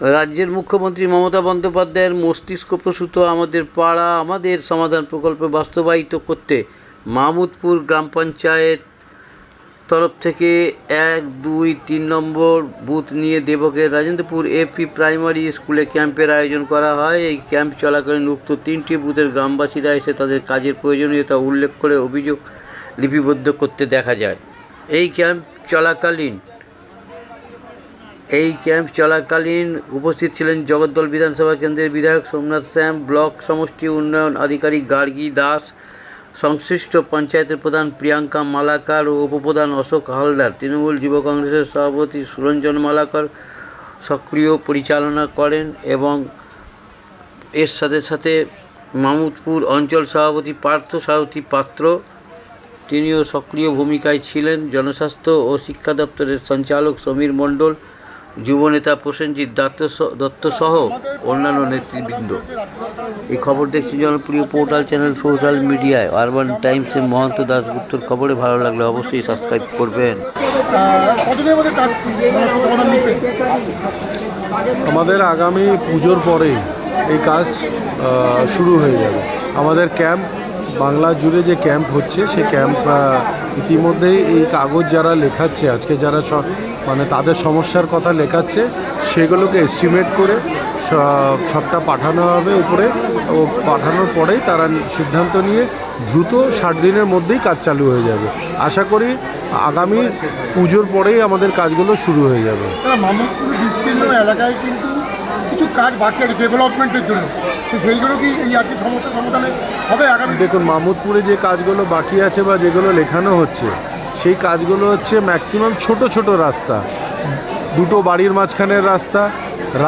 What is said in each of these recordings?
রাজ্যের মুখ্যমন্ত্রী মমতা বন্দ্যোপাধ্যায়ের মস্তিষ্কপ্রসূত আমাদের পাড়া, আমাদের সমাধান প্রকল্প বাস্তবায়িত করতে মাহমুদপুর গ্রাম পঞ্চায়েত তরফ থেকে এক, দুই, তিন নম্বর বুথ নিয়ে দেবকের রাজেন্দ্রপুর এপি প্রাইমারি স্কুলে ক্যাম্পের আয়োজন করা হয়। এই ক্যাম্প চলাকালীন উক্ত তিনটি বুথের গ্রামবাসীরা এসে তাদের কাজের প্রয়োজনীয়তা উল্লেখ করে অভিযোগ লিপিবদ্ধ করতে দেখা যায়। এই ক্যাম্প চলাকালীন এই ক্যাম্প চলাকালীন উপস্থিত ছিলেন জগদ্দল বিধানসভা কেন্দ্রের বিধায়ক সোমনাথ শ্যাম, ব্লক সমষ্টি উন্নয়ন আধিকারিক গার্গী দাস, সংশ্লিষ্ট পঞ্চায়েতের প্রধান প্রিয়াঙ্কা মালাকার ও উপপ্রধান অশোক হালদার। তৃণমূল যুব কংগ্রেসের সভাপতি সুরঞ্জন মালাকার সক্রিয় পরিচালনা করেন এবং এর সাথে সাথে মামুদপুর অঞ্চল সভাপতি পার্থ সারথী পাত্র, তিনিও সক্রিয় ভূমিকায় ছিলেন। জনস্বাস্থ্য ও শিক্ষা দপ্তরের সঞ্চালক সমীর মণ্ডল যুবনেতা প্রসেনজিৎ দত্ত দত্ত সহ অন্যান্য নেতৃবৃন্দ। এই খবর দেখছি জনপ্রিয় পোর্টাল চ্যানেল সোশ্যাল মিডিয়ায়। আরবান টাইমসের মহন্ত দাসগুপ্তর খবরে ভালো লাগলে অবশ্যই সাবস্ক্রাইব করবেন। আমাদের আগামী পুজোর পরেই এই কাজ শুরু হয়ে যাবে। আমাদের ক্যাম্প, বাংলা জুড়ে যে ক্যাম্প হচ্ছে সেই ক্যাম্প ইতিমধ্যেই এই কাগজ যারা লেখাচ্ছে, আজকে যারা স- মানে তাদের সমস্যার কথা লেখাচ্ছে সেগুলোকে এস্টিমেট করে সব- সবটা পাঠানো হবে উপরে। ও পাঠানোর পরেই তারা সিদ্ধান্ত নিয়ে দ্রুত ষাট দিনের মধ্যেই কাজ চালু হয়ে যাবে। আশা করি আগামী পুজোর পরেই আমাদের কাজগুলো শুরু হয়ে যাবে। তারা মামুদপুর বিস্তীর্ণ এলাকায় কিন্তু কিছু কাজ বাকি আছে ডেভেলপমেন্টের জন্য। সেইগুলো কি এই আর কি সমস্যার সমাধানে হবে আগামী দেখুন মামুদপুরে যে কাজগুলো বাকি আছে বা যেগুলো লেখানো হচ্ছে সেই কাজগুলো হচ্ছে ম্যাক্সিমাম ছোট ছোট রাস্তা। দুটো বাড়ির মাঝখানের রাস্তা।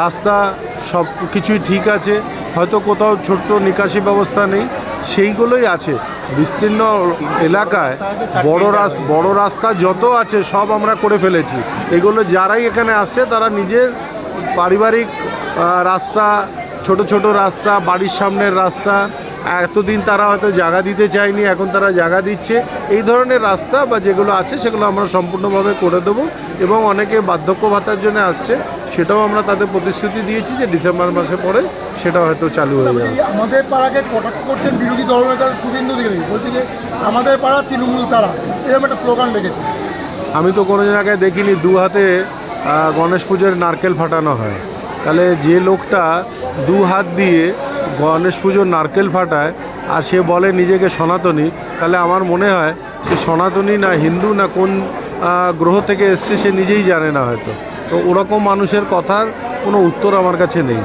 রাস্তা সব কিছুই ঠিক আছে। হয়তো কোথাও ছোট্ট নিকাশি ব্যবস্থা নেই। সেইগুলোই আছে। বিস্তীর্ণ এলাকায় বড় রাস্তা বড় রাস্তা যত আছে সব আমরা করে ফেলেছি। এগুলো যারাই এখানে আসছে তারা নিজের পারিবারিক রাস্তা, ছোট ছোট রাস্তা, বাড়ির সামনের রাস্তা এতদিন তারা হয়তো জায়গা দিতে চায়নি এখন তারা জায়গা দিচ্ছে। এই ধরনের রাস্তা বা যেগুলো আছে সেগুলো আমরা সম্পূর্ণভাবে করে দেবো এবং অনেকে বার্ধক্য ভাতার জন্য আসছে সেটাও আমরা তাদের প্রতিশ্রুতি দিয়েছি যে ডিসেম্বর মাসে পরে সেটা হয়তো চালু হয়ে যাবে। আমাদের পাড়াকে কটাক্ষ করছেন বিরোধী দলনেতা শুভেন্দু অধিকারী। বলছে যে আমাদের পাড়া তৃণমূল তারা। এরকম একটা স্লোগান লেগেছে আমি তো কোনো জায়গায় দেখিনি দু হাতে গণেশ পুজোর নারকেল ফাটানো হয়। তাহলে যে লোকটা দু হাত দিয়ে গণেশ পুজোর নারকেল ফাটায় আর সে বলে নিজেকে সনাতনী। তাহলে আমার মনে হয় সে সনাতনী না হিন্দু না কোন গ্রহ থেকে এসছে সে নিজেই জানে না হয়তো। তো ওরকম মানুষের কথার কোনো উত্তর আমার কাছে নেই।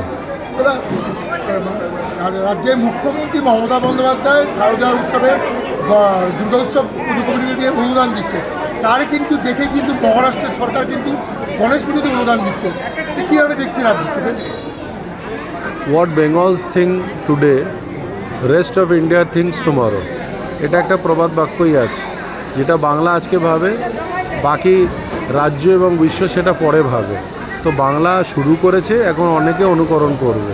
রাজ্যের মুখ্যমন্ত্রী মমতা বন্দ্যোপাধ্যায় শারদা উৎসবে দুর্গা উৎসব পুজো কমিটিকে অনুদান দিচ্ছে। তার কিন্তু দেখে কিন্তু মহারাষ্ট্রের সরকার কিন্তু গণেশ পুজোতে অনুদান দিচ্ছে। কীভাবে দেখছেন আপনি? What Bengal's think today rest of India thinks tomorrow এটা একটা প্রবাদ বাক্যই আছে। যেটা বাংলা আজকে ভাবে, বাকি রাজ্য এবং বিশ্ব সেটা পরে ভাবে। তো বাংলা শুরু করেছে, এখন অনেকে অনুকরণ করবে।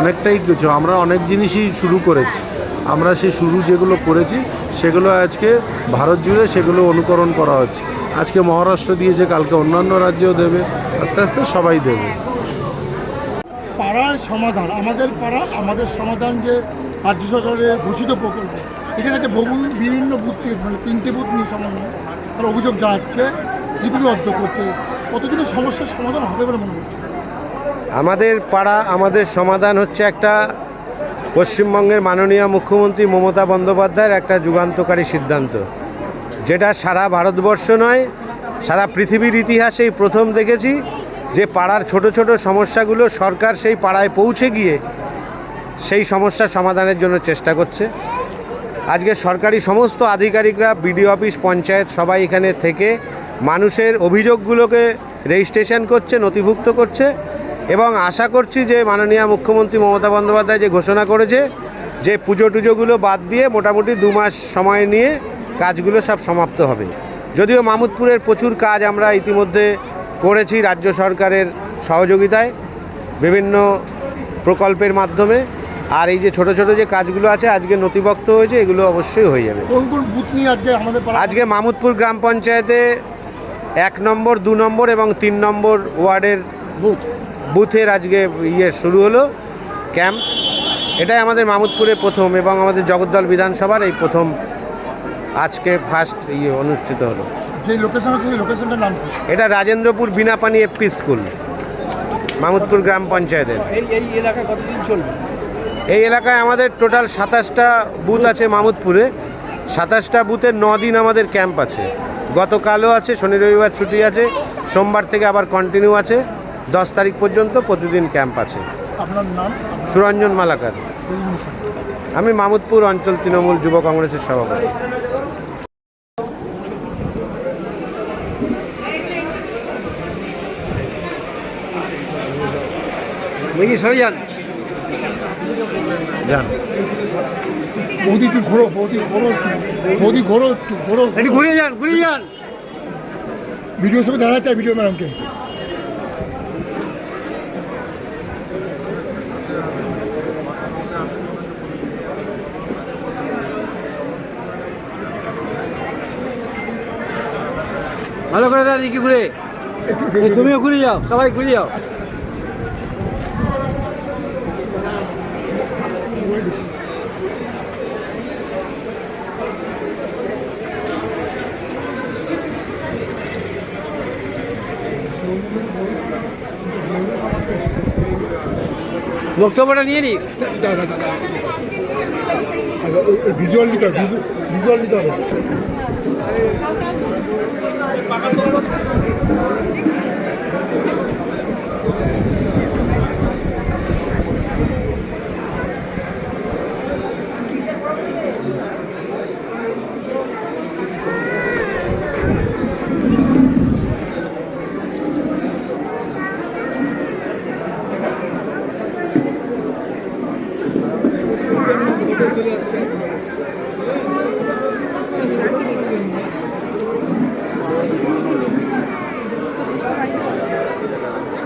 অনেকটাই কিছু, আমরা অনেক জিনিসই শুরু করেছি। আমরা সেই শুরু যেগুলো করেছি, সেগুলো আজকে ভারত জুড়ে সেগুলো অনুকরণ করা হচ্ছে। আজকে মহারাষ্ট্র দিয়েছে, কালকে অন্যান্য রাজ্যেও দেবে। আস্তে আস্তে সবাই দেবে। পাড়ার সমাধান, আমাদের পাড়া, আমাদের সমাধান যে রাজ্য সরকারের ঘোষিত প্রকল্প, এখানে যে বহু বিভিন্ন বুথ মানে তিনটে বুথ নিয়ে সমাধান তারা অভিযোগ জানাচ্ছে লিপিবদ্ধ করছে, কতদিনের সমস্যার সমাধান হবে বলে মনে করছে আমাদের পাড়া, আমাদের সমাধান হচ্ছে একটা পশ্চিমবঙ্গের মাননীয় মুখ্যমন্ত্রী মমতা বন্দ্যোপাধ্যায়ের একটা যুগান্তকারী সিদ্ধান্ত, যেটা সারা ভারতবর্ষ নয়, সারা পৃথিবীর ইতিহাসেই প্রথম দেখেছি। যে পাড়ার ছোট ছোট সমস্যাগুলো সরকার সেই পাড়ায় পৌঁছে গিয়ে সেই সমস্যার সমাধানের জন্য চেষ্টা করছে। আজকে সরকারি সমস্ত আধিকারিকরা, বিডিও অফিস, পঞ্চায়েত সবাই এখানে থেকে মানুষের অভিযোগগুলোকে রেজিস্ট্রেশন করছে, নথিভুক্ত করছে এবং আশা করছি যে মাননীয় মুখ্যমন্ত্রী মমতা বন্দ্যোপাধ্যায় যে ঘোষণা করেছে, যে পুজো টুজোগুলো বাদ দিয়ে মোটামুটি দু মাস সময় নিয়ে কাজগুলো সব সমাপ্ত হবে। যদিও মামুদপুরের প্রচুর কাজ আমরা ইতিমধ্যে করেছি রাজ্য সরকারের সহযোগিতায় বিভিন্ন প্রকল্পের মাধ্যমে। আর এই যে ছোট ছোট যে কাজগুলো আছে আজকে নথিভুক্ত হয়েছে এগুলো অবশ্যই হয়ে যাবে। আজকে মামুদপুর গ্রাম পঞ্চায়েতে এক নম্বর দু নম্বর এবং তিন নম্বর ওয়ার্ডের বুথ। বুথের আজকে ইয়ে শুরু হলো ক্যাম্প। এটাই আমাদের মামুদপুরে প্রথম এবং আমাদের জগদ্দল বিধানসভার এই প্রথম আজকে ফার্স্ট ইয়ে অনুষ্ঠিত হলো। যে লোকেশন আছে সেই লোকেশনটার নাম এটা রাজেন্দ্রপুর বিনাপানি এফপি স্কুল মামুদপুর গ্রাম পঞ্চায়েতের। এই এই এলাকায় কতদিন চলবে? এই এলাকায় আমাদের টোটাল সাতাশটা বুথ আছে মামুদপুরে। সাতাশটা বুথের ন দিন আমাদের ক্যাম্প আছে। গতকালও আছে শনি রবিবার ছুটি আছে সোমবার থেকে আবার কন্টিনিউ আছে। দশ তারিখ পর্যন্ত প্রতিদিন ক্যাম্প আছে। আপনার নাম? সুরঞ্জন মালাকার। আমি মামুদপুর অঞ্চল তৃণমূল যুব কংগ্রেসের সভাপতি। দেখি সরে যান। যান। বৌদি একটু ঘোরো বৌদি ঘোরো বৌদি ঘোরো একটু ঘোরো। একটু ঘুরে যান ঘুরে যান। ভিডিওর সঙ্গে দেখা যাচ্ছে ভিডিও ম্যাডামকে ভালো করে দাঁড়িয়ে ঘুরে। তুমিও ঘুরে যাও সবাই ঘুরে যাও। বক্তব্যটা নিয়ে নি ভিজুয়াল নিতে হবে ভিজুয়াল নিতে হবে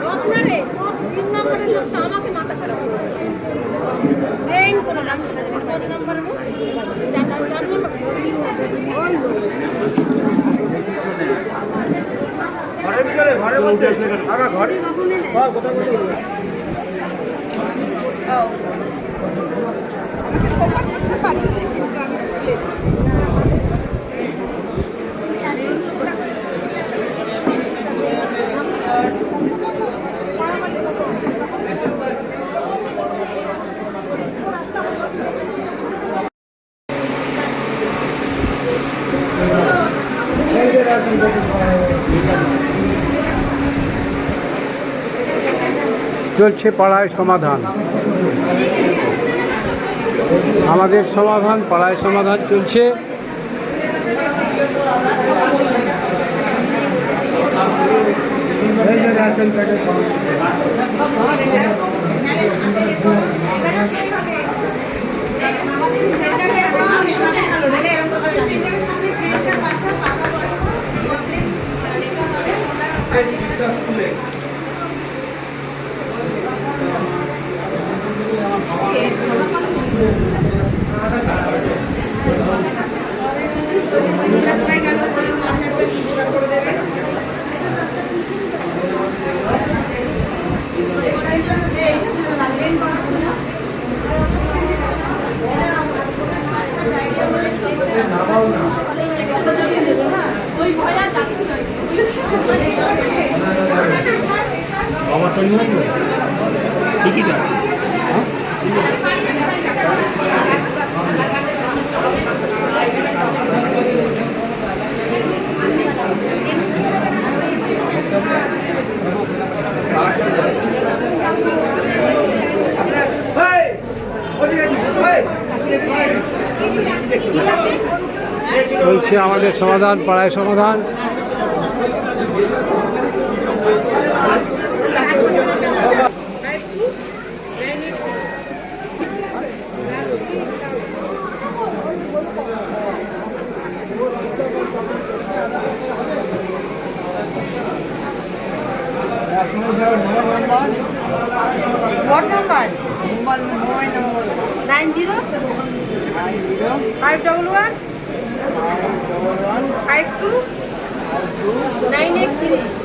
রত্নারে তোর তিন নম্বরের লোক তো আমাকে মাথা খারাপ করে ব্রেন করে আমি কত নম্বরের লোক চার চার নম্বর বন্ধ ঘরে কখন এলে চলছে পাড়ায় সমাধান। আমাদের সমাধান পাড়ায় সমাধান চলছে। চলছে আমাদের সমাধান পাড়ায় সমাধান। Mobile nine zero five double one Five two? Nine eight three?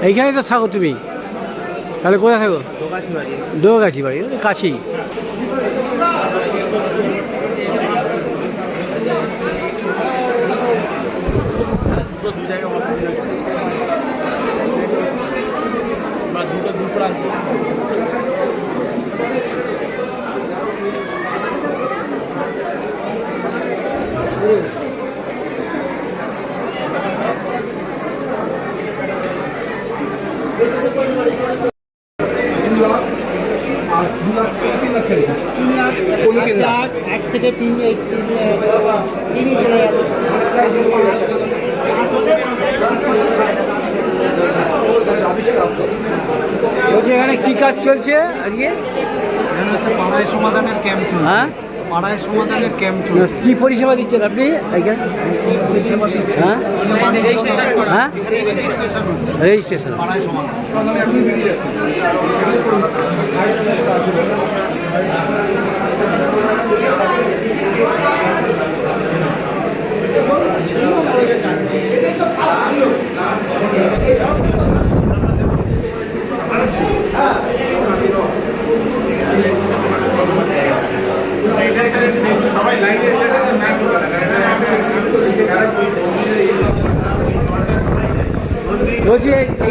এইখানে তো থাকো তুমি। তাহলে কোথায় থাকো? দোগাছি বাড়ি ওই কাছেই এক থেকে তিন এই তিন তিনই চলে যাবে বলছি এখানে কি কাজ চলছে আজকে পাড়ায় সমাধানের ক্যাম্প চলছে হ্যাঁ পাড়ায় সমাধানের ক্যাম্প কি পরিষেবা দিচ্ছেন আপনি? হ্যাঁ? হ্যাঁ? রেজিস্ট্রেশন। পাড়ায় সমাধান।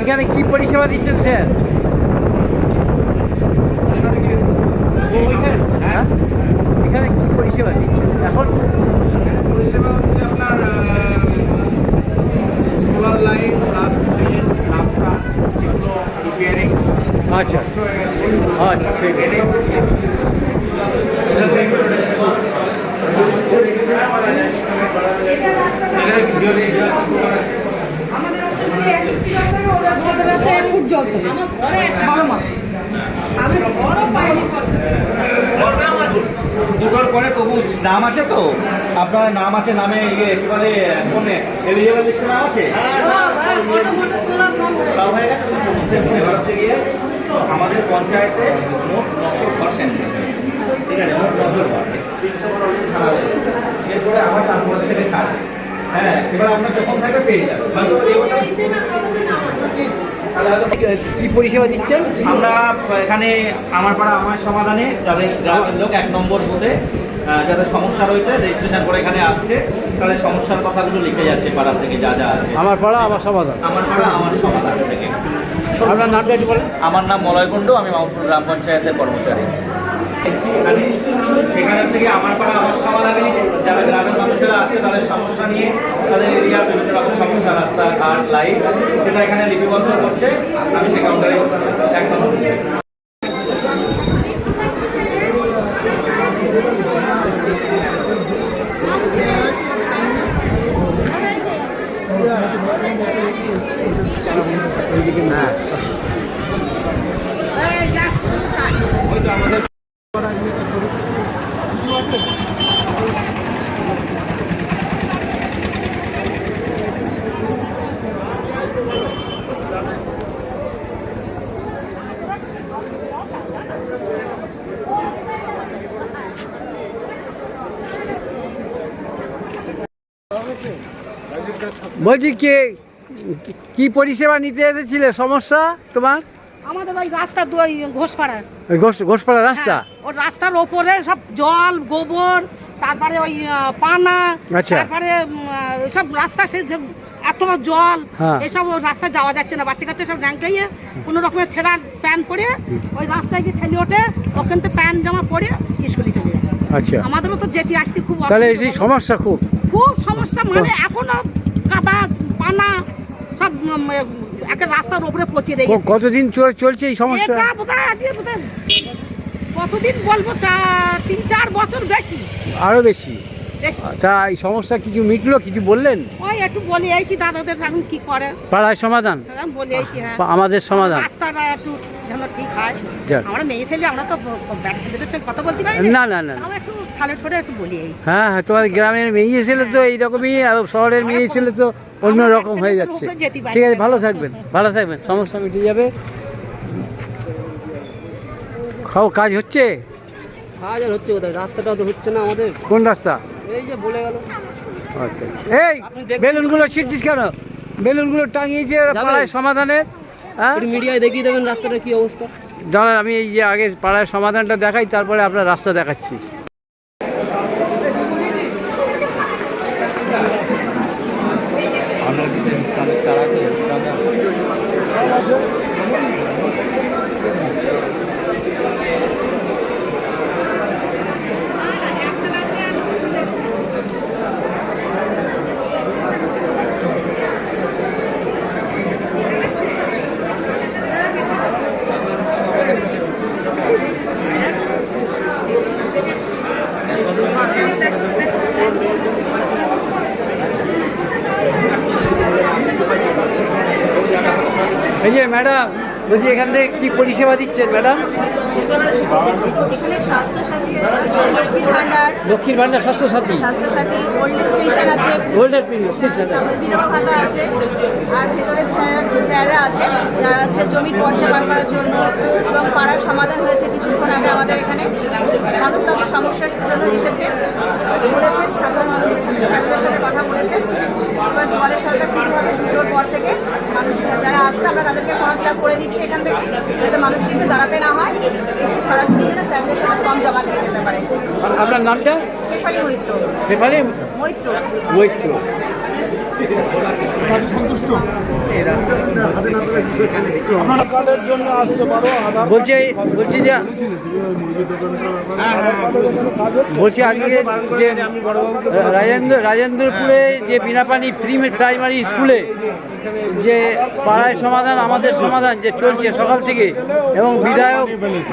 এই- কি পরিষেবা দিচ্ছেন স্যার? হ্যাঁ? এখানে কি পরিষেবা দিচ্ছেন? এখন? পরিষেবা হচ্ছে আপনার সোলার লাইট প্লাস ট্রেন রাস্তা যেগুলো রিপেয়ারিং আচ্ছা। আচ্ছা ঠিক আছে আমাদের রাস্তায় এক ফুট জল থাকে। আমার ঘরে আমি ঘরও পাইনি দুটোর পরে তবু নাম আছে তো? আপনার নাম আছে নামে ইয়ে কি বলে ফোনে এলিজিবল লিস্টে নাম আছে? হয়ে গিয়ে আমাদের পঞ্চায়েতে মোট নশো ঘর স্যাংশন ঠিক আছে মোট নশো ঘর তিনশো ঘর অলরেডি ছাড়া হয়েছে এরপরে আবার তারপরে থেকে ছাড়বে। হ্যাঁ এবার আপনার যখন থাকবে পেয়ে যাবে। কি পরিষেবা দিচ্ছেন? আমরা এখানে আমার পাড়া আমার সমাধানে যাদের গ্রামের লোক এক নম্বর বুথে যাদের সমস্যা রয়েছে রেজিস্ট্রেশন করে এখানে আসছে তাদের সমস্যার কথাগুলো লিখে যাচ্ছে পাড়া থেকে যা যা আছে। আমার পাড়া আমার সমাধান। আমার পাড়া আমার সমাধান থেকে। আপনার নামটা একটু বলেন। আমার নাম মলয় কুণ্ডু আমি মাহমুদপুর গ্রাম পঞ্চায়েতের কর্মচারী। এখানে হচ্ছে কি আমার পাড়া আমার সমাধানে যারা গ্রামের মানুষেরা আসছে তাদের সমস্যা নিয়ে তাদের এরিয়ার বিভিন্ন রকম সমস্যা রাস্তা ঘাট লাইট সেটা এখানে লিপিবদ্ধ করছে। আমি সে কাউন্টারে একদম বলছি কে কি পরিষেবা নিতে এসেছিলে? সমস্যা তোমার? আমাদের ওই রাস্তা দু ওই ঘোষপাড়া ওই ঘোষ ঘোষপাড়া রাস্তা? হ্যাঁ, রাস্তার ওপরে সব জল গোবর তারপরে ওই পানা আচ্ছা। তারপরে সব রাস্তা সে এত জল হ্যাঁ। এসব রাস্তায় যাওয়া যাচ্ছে না। বাচ্চা কাচ্চা সব কোনো রকমের ছেঁড়া প্যান্ট পরে ওই রাস্তায় গিয়ে ঠেলে ওঠে ওখান থেকে প্যান্ট জামা পরে স্কুলে চলে যায়। আচ্ছা। আমাদেরও তো যেতে আসতে খুব তাহলে এই সমস্যা খুব। খুব সমস্যা মানে এখনও কাদা পানা সব একটা রাস্তার উপরে পচে দেয় কতদিন চল- চলছে এই সমস্যা? এটা বোধহয় আজকে বোধহয় কতদিন বলব তিন চার বছর বেশি। আরও বেশি? তা এই সমস্যা কিছু মিটলো? কিছু বললেন? ওই একটু বলে এইছি দাদাদের এখন কি করে? পাড়ায় সমাধান? বলে এইছি হ্যাঁ। আমাদের সমাধান। রাস্তাটা একটু যেন ঠিক হয়। আমরা মেয়ে ছেলে আমরা তো সঙ্গে কথা বলতে পারি না না না। আমরা একটু থালে একটু বলি এই হ্যাঁ হ্যাঁ তোমাদের গ্রামের মেয়ে ছেলে তো এইরকমই আর শহরের মেয়ে ছেলে তো অন্য রকম হয়ে যাচ্ছে। ঠিক আছে ভালো থাকবেন ভালো থাকবেন সমস্যা মিটে যাবে। খাও কাজ হচ্ছে? কাজ আর হচ্ছে কোথায়? রাস্তাটা তো হচ্ছে না আমাদের। কোন রাস্তা? আচ্ছা এই বেলুনগুলো ছিটছিস কেন? বেলুনগুলো টাঙিয়েছে পাড়ায় সমাধানে হ্যাঁ? মিডিয়ায় দেখিয়ে দেবেন রাস্তাটার কি অবস্থা। দাঁড়ান আমি এই যে আগে পাড়ায় সমাধানটা দেখাই তারপরে আপনার রাস্তা দেখাচ্ছি এই যে ম্যাডাম বলছি এখান থেকে কি পরিষেবা দিচ্ছেন ম্যাডাম? আছে, লক্ষ্মীর ভাণ্ডার লক্ষ্মীর ভাণ্ডার Swasthya Sathi. Swasthya Sathi old age pension আছে গোল্ডের পেনশন বিধবা ভাতা আছে। আর ভেতরে স্যাররা আছে। যারা হচ্ছে জমির পর্চা বার করার জন্য এবং পাড়ার সমাধান হয়েছে কিছুক্ষণ আগে আমাদের এখানে। মানুষ তাদের সমস্যার জন্য এসেছে। বলেছেন সাধারণ মানুষ স্যারদের সাথে কথা বলেছেন। এবার দুয়ারে সরকার শুরু হবে দুটোর পর থেকে মানুষ যারা আসছে আমরা তাদেরকে ফর্ম ফিল করে দিচ্ছি এখান থেকে। যাতে মানুষ এসে দাঁড়াতে না হয়। এসে সরাসরি যেন স্যারদের সাথে ফর্ম জমা দিয়ে যেতে পারে। আপনার নামটা? শেফালি মৈত্র। সেখানে মৈত্র। মৈত্র। কাজে সন্তুষ্ট? বলছি বলছি যে বলছি আজকে যে রাজেন্দ্র রাজেন্দ্রপুরে যে বিনাপানি প্রি প্রাইমারি স্কুলে যে পাড়ায় সমাধান আমাদের সমাধান যে চলছে সকাল থেকে এবং বিধায়ক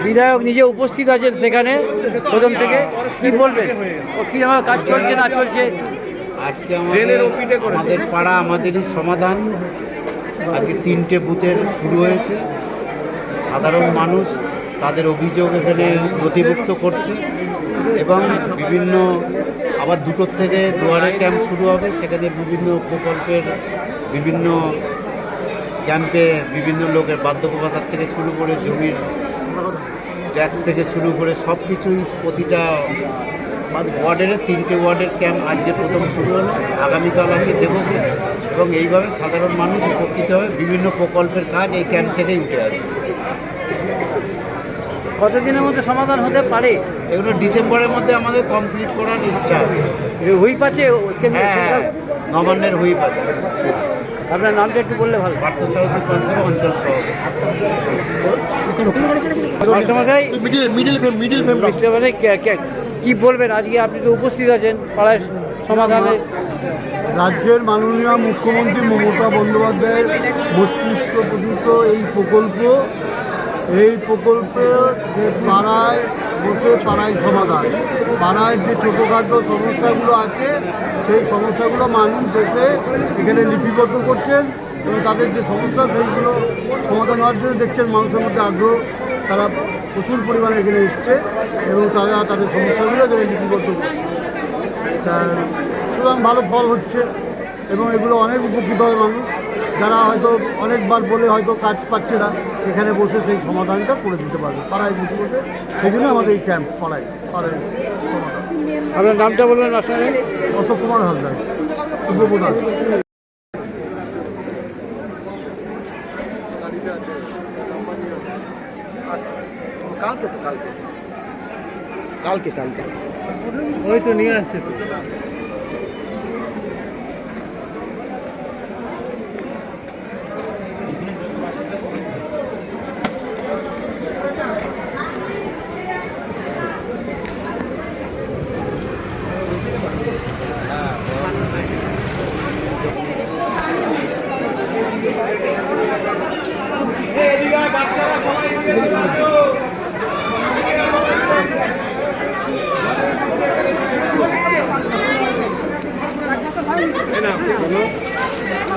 বিধায়ক নিজে উপস্থিত আছেন সেখানে প্রথম থেকে কি বলবেন? ও কীরকম কাজ চলছে না চলছে? আজকে আমাদের আমাদের পাড়া আমাদেরই সমাধান। আজকে তিনটে বুথের শুরু হয়েছে। সাধারণ মানুষ তাদের অভিযোগ এখানে নথিভুক্ত করছে এবং বিভিন্ন আবার দুটোর থেকে দুয়ারে ক্যাম্প শুরু হবে। সেখানে বিভিন্ন প্রকল্পের বিভিন্ন ক্যাম্পে বিভিন্ন লোকের বার্ধক্য ভাতার থেকে শুরু করে জমির ট্যাক্স থেকে শুরু করে সব কিছুই প্রতিটা ওয়ার্ডের তিনটে ওয়ার্ডের ক্যাম্প আজকে প্রথম শুরু হলো আগামীকাল আছে দেবকে এবং এইভাবে সাধারণ মানুষ উপকৃত হবে বিভিন্ন প্রকল্পের কাজ এই ক্যাম্প থেকেই উঠে আসবে কতদিনের মধ্যে সমাধান হতে পারে? এগুলো ডিসেম্বরের মধ্যে আমাদের কমপ্লিট করার ইচ্ছা আছে। হুইপ আছে হ্যাঁ হ্যাঁ নবান্নের হুইপ আছে। আপনার নামটা একটু বললে ভালো। পার্থসারথী প্রান্তর অঞ্চল সভাপতি। মিডিল মিডিল ফ্রেম মিডিল কে- বলবেন? আজকে আপনি তো উপস্থিত আছেন পাড়ায় সমাধানে। রাজ্যের মাননীয় মুখ্যমন্ত্রী মমতা বন্দ্যোপাধ্যায়ের মস্তিষ্ক প্রসূত এই প্রকল্প, এই প্রকল্পে যে পাড়ায় বসে পাড়ায় সমাধান, পাড়ায় যে ছোটোখাটো সমস্যাগুলো আছে, সেই সমস্যাগুলো মানুষ এসে এখানে লিপিবদ্ধ করছেন এবং তাদের যে সমস্যা, সেইগুলো সমাধান হওয়ার জন্য দেখছেন মানুষের মধ্যে আগ্রহ তারা প্রচুর পরিমাণে এখানে এসছে এবং তারা তাদের সমস্যাগুলো এখানে লিপিবদ্ধ সুতরাং ভালো ফল হচ্ছে এবং এগুলো অনেক উপকৃত হয় মানুষ। যারা হয়তো অনেকবার বলে হয়তো কাজ পাচ্ছে না এখানে বসে সেই সমাধানটা করে দিতে পারবে। পাড়ায় বসে বসে সেই জন্য আমাদের এই ক্যাম্প পাড়ায় পাড়ায় সমাধান। আপনার নামটা বলবেন অশোক কুমার হালদার উপপ্রধান কালকে তো কালকে। কালকে কালকে। ওই তো নিয়ে আসছে।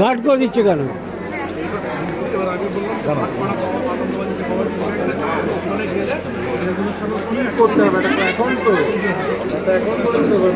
ঘাট করে দিচ্ছে কেন? করতে হবে এখন তো এখন করে দেবো